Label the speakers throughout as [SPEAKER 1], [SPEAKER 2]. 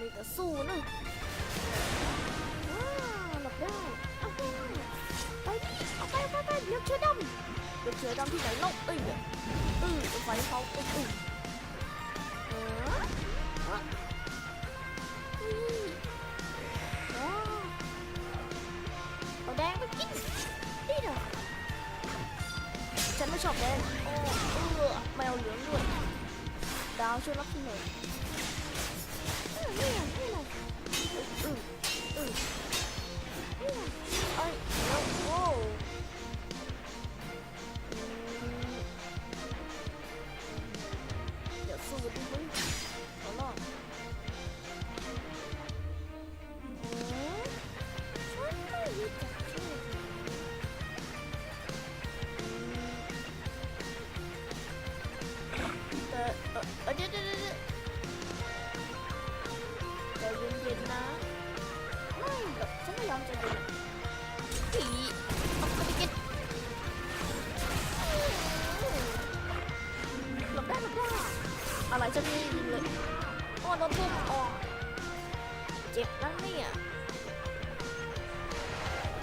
[SPEAKER 1] มีแต่สู้นะว้าวหลบได้อ้าวไปดิเอาไปไปไปเลือกเชื้อดำเลือกเชื้อดำที่ไหนเล่าเอ้ยเนี่ยเออเอาไฟเขาเอ้ยเอ้ยเออฮะอืมว้าวเอาแดงไปกินนี่เด้อฉันไม่ชอบแดงโอ้เออแมวเหลืองด้วยดาวช่วยรับที่หนึ่ง เอ เจ็บนั่นเนี่ย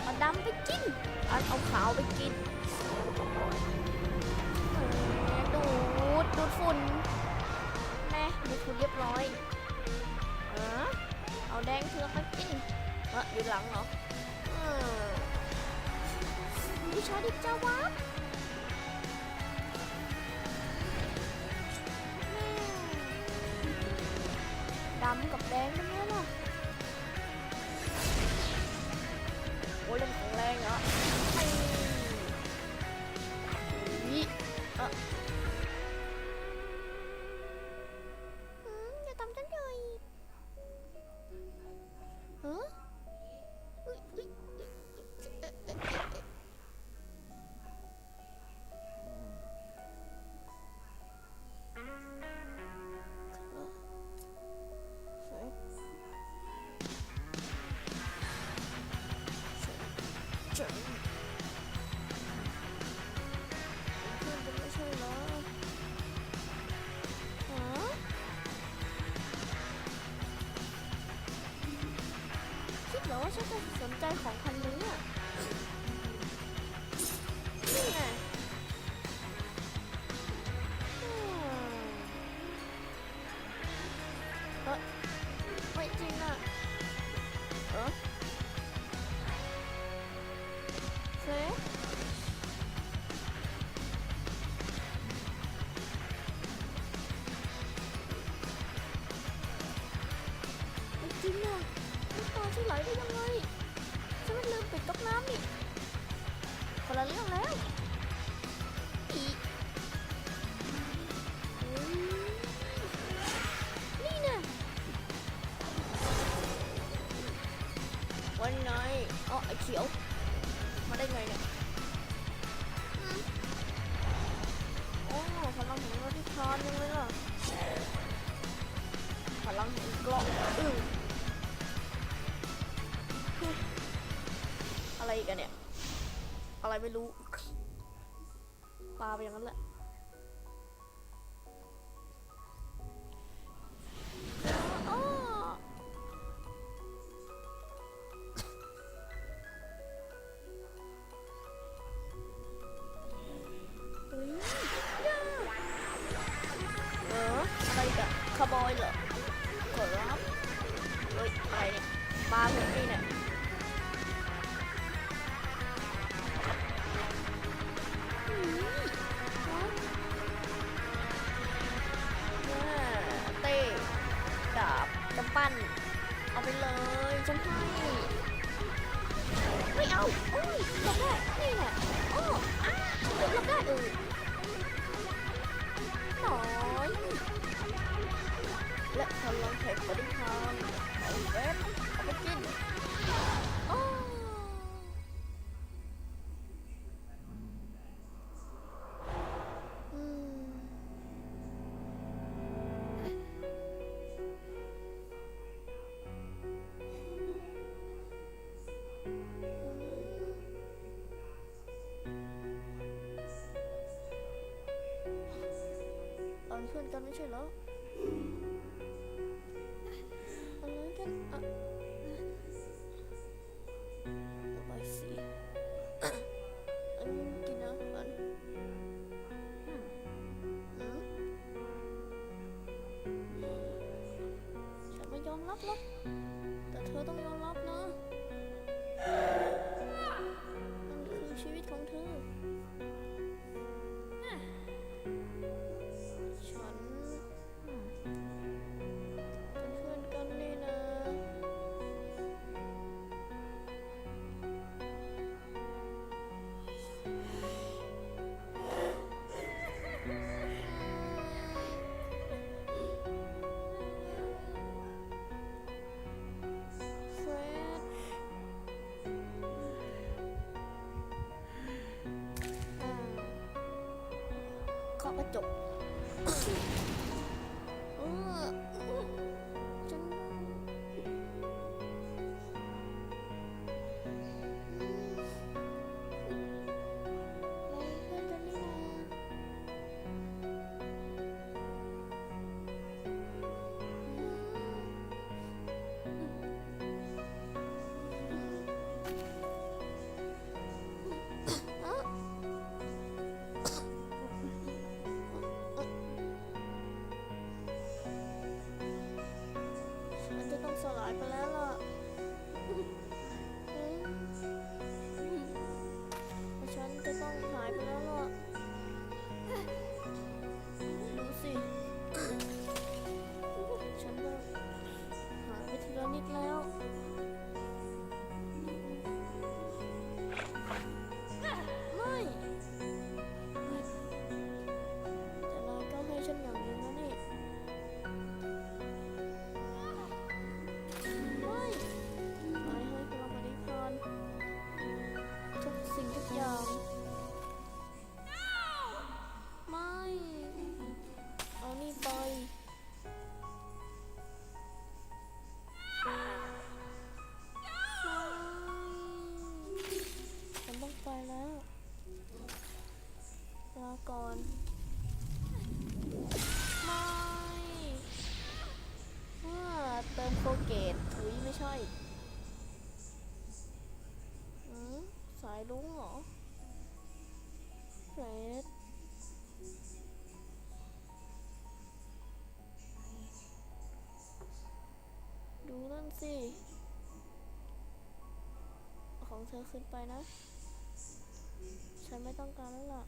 [SPEAKER 1] เอาดำไปกินเอาเอาขาวไปกินเออดูดดูดฝุ่นแน่ดูดฝุ่นเรียบร้อยเออเอาแดงเถือกมากินเอออยู่หลังเหรอเออวิชาดิบจาวับดำกับแดงเป็น เว่าฉันจะสนใจของพันนี้อะนี่ไง ลังแห่งอืออะไรอีกันเนี่ย อะไรไม่รู้ ปลาไปอย่างนั้นแหละ ห 到你去楼 โคเกตถุยไม่ใช่อืมสายลุงเหรอเฟรดดูนั่นสิ ของเธอขึ้นไปนะ ฉันไม่ต้องการแล้วล่ะ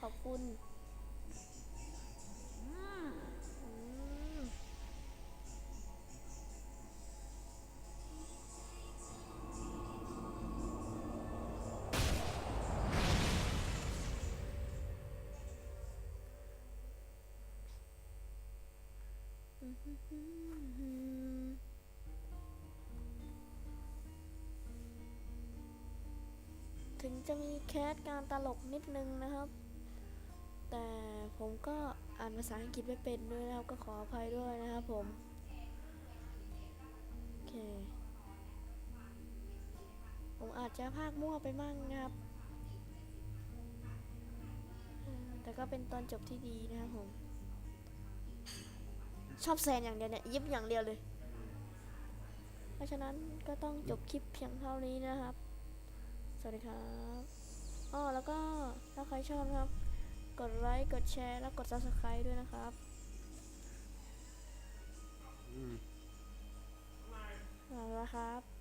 [SPEAKER 1] ขอบคุณ ถึงจะมีแคสการตลกนิดนึงนะครับ แต่ผมก็อ่านภาษาอังกฤษไม่เป็นด้วยนะครับก็ขออภัยด้วยนะครับผม โอเค ผมอาจจะพากมั่วไปมั่งนะครับ แต่ก็เป็นตอนจบที่ดีนะครับผม ชอบแซนอย่างเดียวเนี่ยยิ้มอย่างเดียวเลย เพราะฉะนั้นก็ต้องจบคลิปเพียงเท่านี้นะครับ สวัสดีครับอ๋อแล้วก็ถ้าใครชอบนะครับ กดไลค์กดแชร์แล้วกด subscribe ด้วยนะครับเอาละครับ